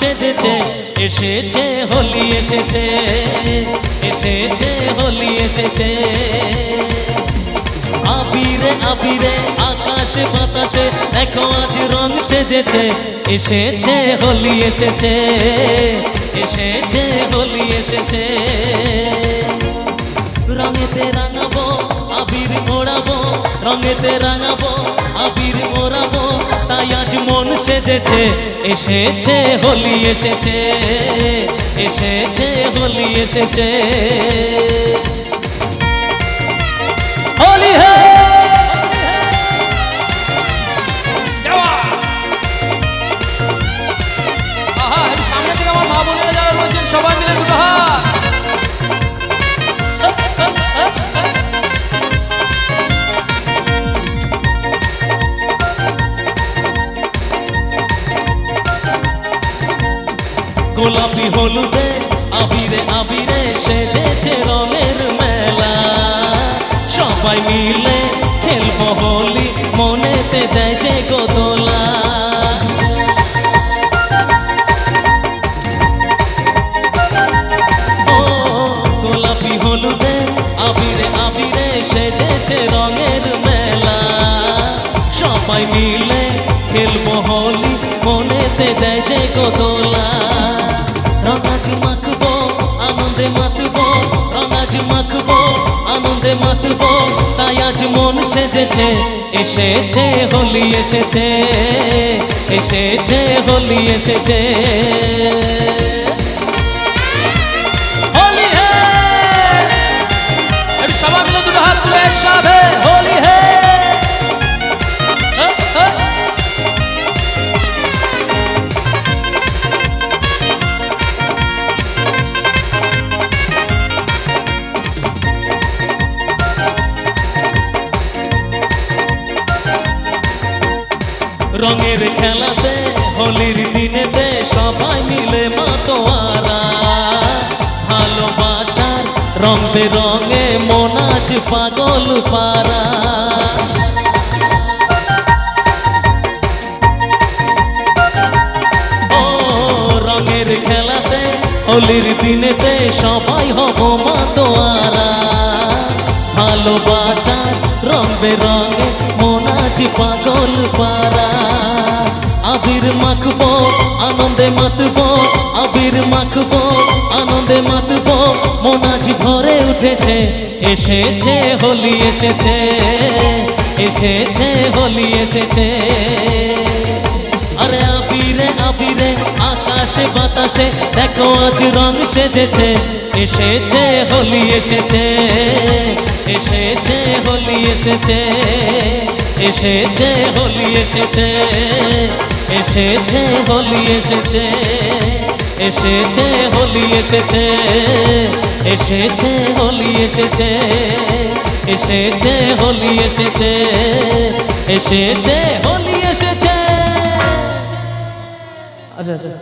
সেজেছে, এসেছে, হোলি এসেছে এসেছে, হোলি এসেছে। আবিরে আবিরে, আকাশে বাতাসে, দেখো আজ রং সেজেছে, এসেছে, হোলি এসেছে এসেছে, হোলি এসেছে। রঙেতে রাঙাবো, আবির মোড়াবো, রঙেতে রাঙাবো, আবির মোড়াবো সেজেছে এসেছে হোলি এসেছে এসেছে হোলি এসেছে। গোলাপি হলুদে, আবিরে আবিরে সেজেছে রঙের মেলা। সবাই মিলে খেলব হোলি, মনেতে দেয় যে ও গোলাপি হলুদে, আবিরে আবিরে সেজেছে রঙের মেলা। সবাই মিলে খেলব হোলি, মনেতে দেয় যে গোদোলা। আনন্দে মাতব আনাজ মাখব, আনন্দে মাতব, তাই আজ মন সেজেছে, এসেছে, হোলি এসেছে এসেছে, হোলি এসেছে। রঙের খেলাতে, হোলির দিনেতে সবাই মিলে মাতোয়ারা। ভালোবাসার রং বেরঙে মনাজ পাগল পারা রঙের খেলাতে, হোলির দিনেতে সবাই হব মাতোয়ারা। ভালোবাসার রং বেরঙে মনাজ পাগল পারা আবির মাখবো, আনন্দে মাতবো, আবির মাখবো, আনন্দে মাতবো। মনাজ ভরে উঠেছে, এসেছে, হোলি এসেছে এসেছে, হোলি এসেছে। আরে আবিরে আবিরে, আকাশে, বাতাসে, দেখো আজ রং সেজেছে। এসেছে, হোলি এসেছে এসেছে, হোলি এসেছে। এসেছে, হোলি এসেছে এসেছে, হোলি এসেছে এসেছে, হোলি এসেছে এসেছে, হোলি এসেছে এসেছে, হোলি এসেছে এসেছে, হোলি এসেছে। আচ্ছা আচ্ছা।